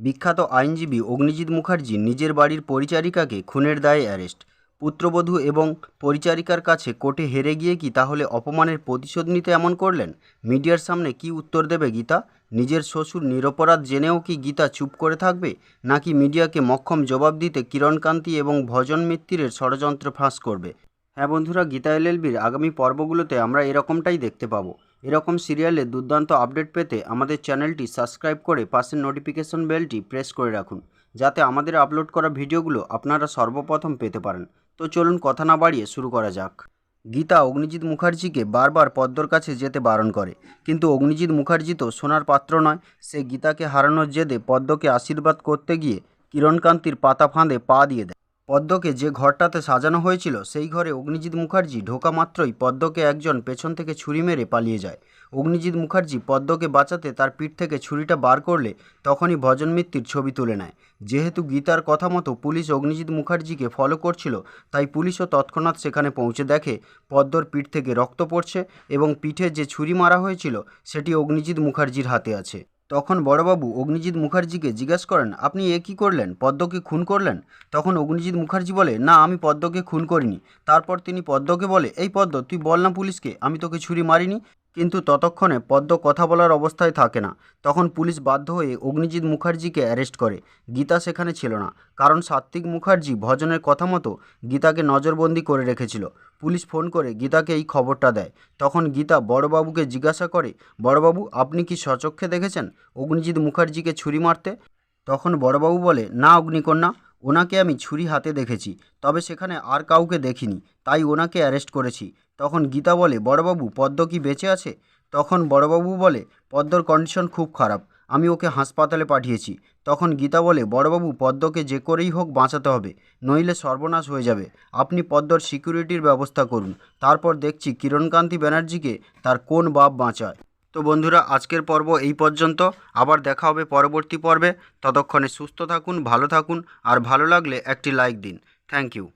বিখ্যাত আইনজীবী অগ্নিজিৎ মুখার্জি নিজের বাড়ির পরিচারিকাকে খুনের দায়ে অ্যারেস্ট। পুত্রবধূ এবং পরিচারিকার কাছে কোর্টে হেরে গিয়ে কি তাহলে অপমানের প্রতিশোধ নিতে এমন করলেন? মিডিয়ার সামনে কি উত্তর দেবে গীতা? নিজের শ্বশুর নিরপরাধ জেনেও কি গীতা চুপ করে থাকবে? নাকি মিডিয়াকে মক্ষম জবাব দিতে কিরণকান্তি এবং ভজন মিত্তিরের ষড়যন্ত্র ফাঁস করবে? হ্যাঁ বন্ধুরা, গীতা এলএলবির আগামী পর্বগুলোতে আমরা এরকমটাই দেখতে পাবো। এরকম সিরিয়ালে দুর্দান্ত আপডেট পেতে আমাদের চ্যানেলটি সাবস্ক্রাইব করে পাশের নোটিফিকেশন বেলটি প্রেস করে রাখুন, যাতে আমাদের আপলোড করা ভিডিওগুলো আপনারা সর্বপ্রথম পেতে পারেন। তো চলুন কথা না বাড়িয়ে শুরু করা যাক। গীতা অগ্নিজিৎ মুখার্জিকে বারবার পদ্মর কাছে যেতে বারণ করে, কিন্তু অগ্নিজিৎ মুখার্জি তো সোনার পাত্র নয়, সে গীতাকে হারানোর জেদে পদ্মকে আশীর্বাদ করতে গিয়ে কিরণকান্তির পাতা ফাঁদে পা দিয়ে দেয়। পদ্মকে যে ঘরটাতে সাজানো হয়েছিল, সেই ঘরে অগ্নিজিৎ মুখার্জি ঢোকা মাত্রই পদ্মকে একজন পেছন থেকে ছুরি মেরে পালিয়ে যায়। অগ্নিজিৎ মুখার্জি পদ্মকে বাঁচাতে তার পিঠ থেকে ছুরিটা বার করলে তখনই ভজন মিত্তির ছবি তুলে নেয়। যেহেতু গীতার কথা মতো পুলিশ অগ্নিজিৎ মুখার্জিকে ফলো করছিল, তাই পুলিশও তৎক্ষণাৎ সেখানে পৌঁছে দেখে পদ্মর পিঠ থেকে রক্ত পড়ছে এবং পিঠে যে ছুরি মারা হয়েছিল, সেটি অগ্নিজিৎ মুখার্জির হাতে আছে। তখন বড়বাবু অগ্নিজিৎ মুখার্জিকে জিজ্ঞেস করেন, আপনি এ কী করলেন? পদ্মকে খুন করলেন? তখন অগ্নিজিৎ মুখার্জি বলে, না, আমি পদ্মকে খুন করিনি। তারপর তিনি পদ্মকে বলে, এই পদ্ম, তুই বল না পুলিশকে, আমি তোকে ছুরি মারিনি। কিন্তু ততক্ষণে পদ্ম কথা বলার অবস্থায় থাকে না। তখন পুলিশ বাধ্য হয়ে অগ্নিজিৎ মুখার্জিকে অ্যারেস্ট করে। গীতা সেখানে ছিল না। কারণ সাত্বিক মুখার্জি ভজনের কথা মতো গীতাকে নজরবন্দি করে রেখেছিল। পুলিশ ফোন করে গীতাকে এই খবরটা দেয়। তখন গীতা বড়বাবুকে জিজ্ঞাসা করে, বড়বাবু, আপনি কি সচক্ষে দেখেছেন অগ্নিজিৎ মুখার্জিকে ছুরি মারতে? তখন বড়বাবু বলে, না, অগ্নিকন্যা, ওনাকে আমি ছুরি হাতে দেখেছি। তবে সেখানে আর কাউকে দেখিনি। তাই ওনাকে অ্যারেস্ট করেছি। তখন গীতা বলে, বড়বাবু, পদ্ম কি বেঁচে আছে? তখন বড়বাবু বলে, পদ্মর কন্ডিশন খুব খারাপ, আমি ওকে হাসপাতালে পাঠিয়েছি। তখন গীতা বলে, বড়বাবু, পদ্মকে যে করেই হোক বাঁচাতে হবে, নইলে সর্বনাশ হয়ে যাবে। আপনি পদ্মর সিকিউরিটির ব্যবস্থা করুন। তারপর দেখছি কিরণকান্তি ব্যানার্জিকে তার কোন বাপ বাঁচায়। তো বন্ধুরা, আজকের পর্ব এই পর্যন্ত। আবার দেখা হবে পরবর্তী পর্বে। ততক্ষণে সুস্থ থাকুন, ভালো থাকুন, আর ভালো লাগলে একটি লাইক দিন। Thank you